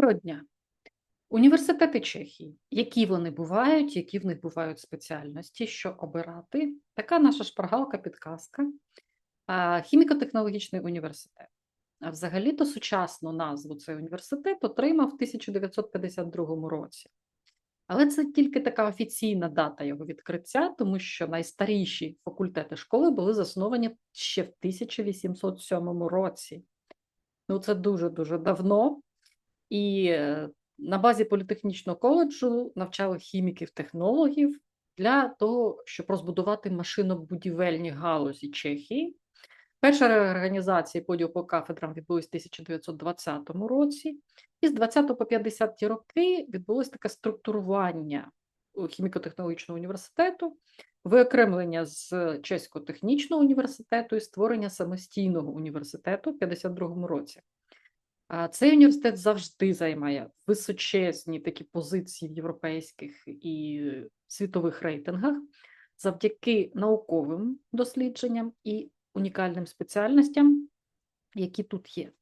Доброго дня. Університети Чехії. Які вони бувають, які в них бувають спеціальності, що обирати? Така наша шпаргалка, підказка. Хіміко-технологічний університет. А взагалі-то сучасну назву цей університет отримав в 1952 році. Але це тільки така офіційна дата його відкриття, тому що найстаріші факультети школи були засновані ще в 1807 році. Ну, це дуже-дуже давно. І е, на базі політехнічного коледжу навчали хіміків-технологів для того, щоб розбудувати машинобудівельні галузі Чехії. Перша реорганізація поділ по кафедрам відбулась в 1920 році, і з 20 по 50 ті роки відбулось таке структурування хіміко-технологічного університету, виокремлення з Чеського технічного університету і створення самостійного університету в 52 році. Цей університет завжди займає височезні такі позиції в європейських і світових рейтингах завдяки науковим дослідженням і унікальним спеціальностям, які тут є.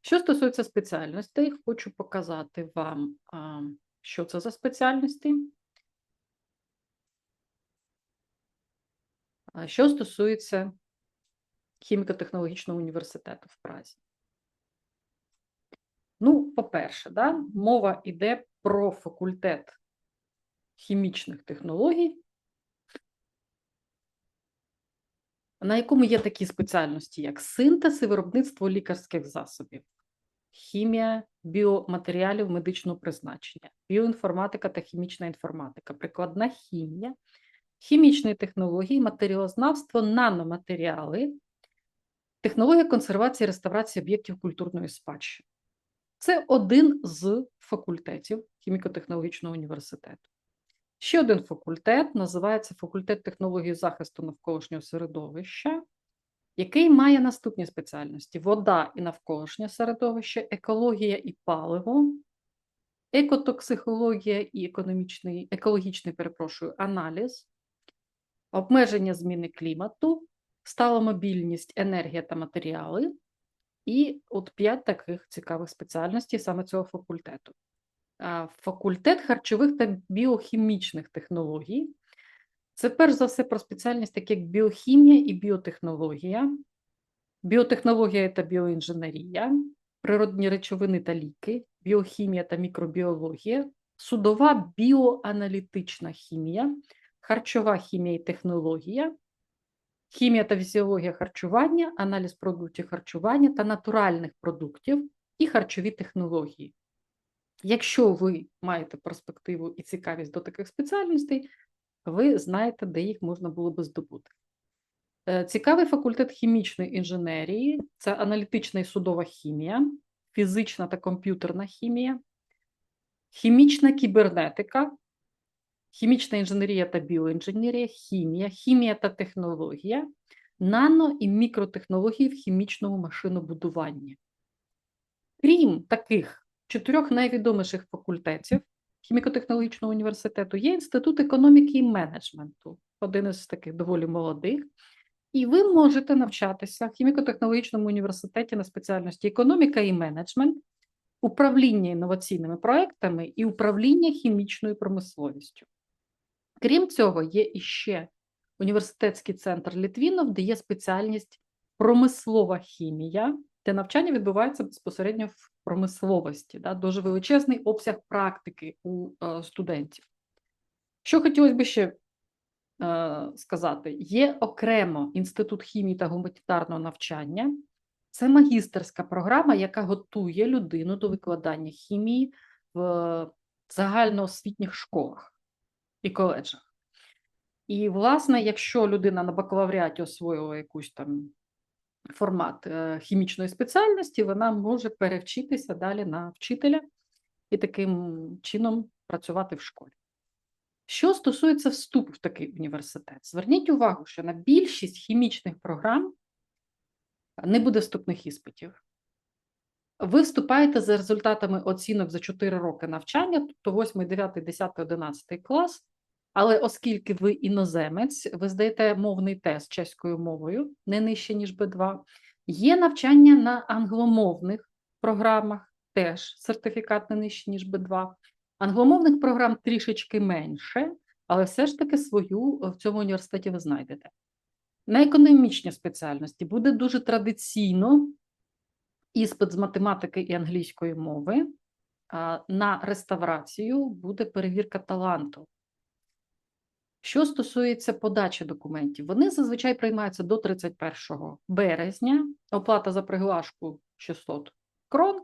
Що стосується спеціальностей, хочу показати вам, що це за спеціальності. Що стосується хіміко-технологічного університету в Празі. По-перше, да, мова йде про факультет хімічних технологій, на якому є такі спеціальності, як синтез і виробництво лікарських засобів, хімія біоматеріалів медичного призначення, біоінформатика та хімічна інформатика, прикладна хімія, хімічні технології, матеріалознавство, наноматеріали, технологія консервації і реставрації об'єктів культурної спадщини. Це один з факультетів хіміко-технологічного університету. Ще один факультет називається факультет технології захисту навколишнього середовища, який має наступні спеціальності: вода і навколишнє середовище, екологія і паливо, екотоксихологія і економічний, екологічний перепрошую, аналіз, обмеження зміни клімату, сталомобільність, енергія та матеріали. І от п'ять таких цікавих спеціальностей саме цього факультету. Факультет харчових та біохімічних технологій. Це перш за все про спеціальність, такі як біохімія і біотехнологія, біотехнологія та біоінженерія, природні речовини та ліки, біохімія та мікробіологія, судова біоаналітична хімія, харчова хімія і технологія, хімія та фізіологія харчування, аналіз продуктів харчування та натуральних продуктів і харчові технології. Якщо ви маєте перспективу і цікавість до таких спеціальностей, ви знаєте, де їх можна було би здобути. Е, цікавий факультет хімічної інженерії це аналітична і судова хімія, фізична та комп'ютерна хімія, хімічна кібернетика, хімічна інженерія та біоінженерія, хімія, хімія та технологія, нано і мікротехнології в хімічному машинобудуванні. Крім таких чотирьох найвідоміших факультетів хіміко-технологічного університету, є Інститут економіки і менеджменту, один із таких доволі молодих. І ви можете навчатися в хіміко-технологічному університеті на спеціальності економіка і менеджмент, управління інноваційними проектами і управління хімічною промисловістю. Крім цього, є іще університетський центр Літвінов, де є спеціальність промислова хімія, де навчання відбувається безпосередньо в промисловості, да, дуже величезний обсяг практики у е, студентів. Що хотілося б ще е, сказати, є окремо інститут хімії та гуманітарного навчання. Це магістерська програма, яка готує людину до викладання хімії в загальноосвітніх школах і коледжах. І, власне, якщо людина на бакалавріаті освоїла якусь там формат е, хімічної спеціальності, вона може перевчитися далі на вчителя і таким чином працювати в школі. Що стосується вступу в такий університет, зверніть увагу, що на більшість хімічних програм не буде вступних іспитів. Ви вступаєте за результатами оцінок за 4 роки навчання, тобто 8, 9, 10, 11 клас, але оскільки ви іноземець, ви здаєте мовний тест чеською мовою, не нижче, ніж Б2, є навчання на англомовних програмах, теж сертифікат не нижчий, ніж B2. Англомовних програм трішечки менше, але все ж таки свою в цьому університеті ви знайдете. На економічні спеціальності буде дуже традиційно іспит з математики і англійської мови. На реставрацію буде перевірка таланту. Що стосується подачі документів, вони зазвичай приймаються до 31 березня. Оплата за приглашку 600 крон.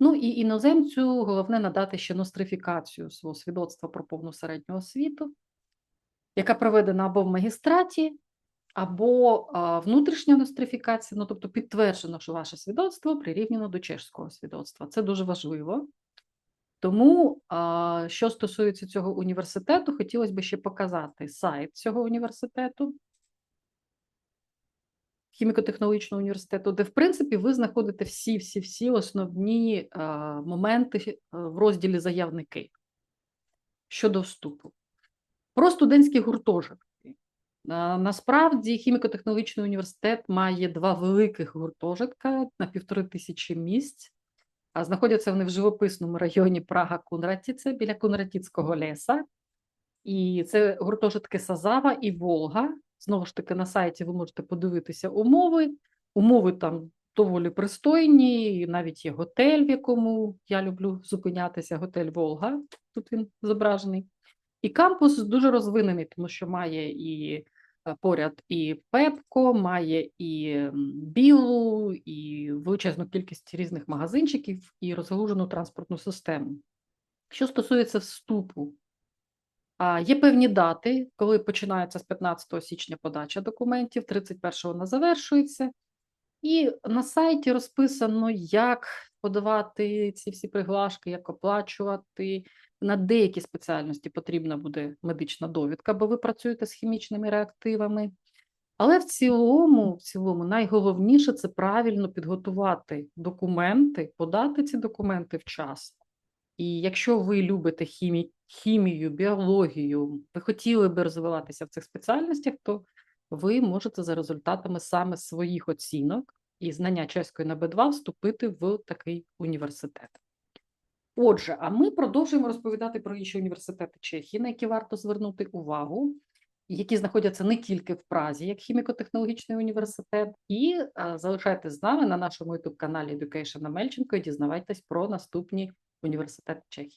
Ну і іноземцю головне надати ще нострифікацію свого свідоцтва про повну середню освіту, яка проведена або в магістраті, або внутрішня нострифікація, ну тобто підтверджено, що ваше свідоцтво прирівняно до чешського свідоцтва. Це дуже важливо. Тому, що стосується цього університету, хотілося б ще показати сайт цього університету, хіміко-технологічного університету, де, в принципі, ви знаходите всі-всі-всі основні моменти е, в розділі заявники щодо вступу. Про студентські гуртожитки. Насправді, хіміко-технологічний університет має два великих гуртожитка на півтори тисячі місць. Знаходяться вони в живописному районі Прага Кунратіце біля Кунратіцького леса. І це гуртожитки Сазава і Волга. Знову ж таки, на сайті ви можете подивитися умови. Умови там доволі пристойні, навіть є готель, в якому я люблю зупинятися, готель Волга. Тут він зображений. І кампус дуже розвинений, тому що має і поряд і Пепко, має і білу, і величезну кількість різних магазинчиків, і розгалужену транспортну систему. Що стосується вступу, є певні дати, коли починається з 15 січня подача документів, 31-го вона завершується. І на сайті розписано, як подавати ці всі приглашки, як оплачувати. На деякі спеціальності потрібна буде медична довідка, бо ви працюєте з хімічними реактивами. Але в цілому, в цілому, найголовніше це правильно підготувати документи, подати ці документи вчасно. І якщо ви любите хімі... хімію, біологію, ви хотіли би розвиватися в цих спеціальностях, то ви можете за результатами саме своїх оцінок і знання чеської на Б2 вступити в такий університет. Отже, а ми продовжуємо розповідати про інші університети Чехії, на які варто звернути увагу, які знаходяться не тільки в Празі, як хіміко-технологічний університет, і залишайтесь з нами на нашому youtube каналі Education Мельченко і дізнавайтесь про наступні університети Чехії.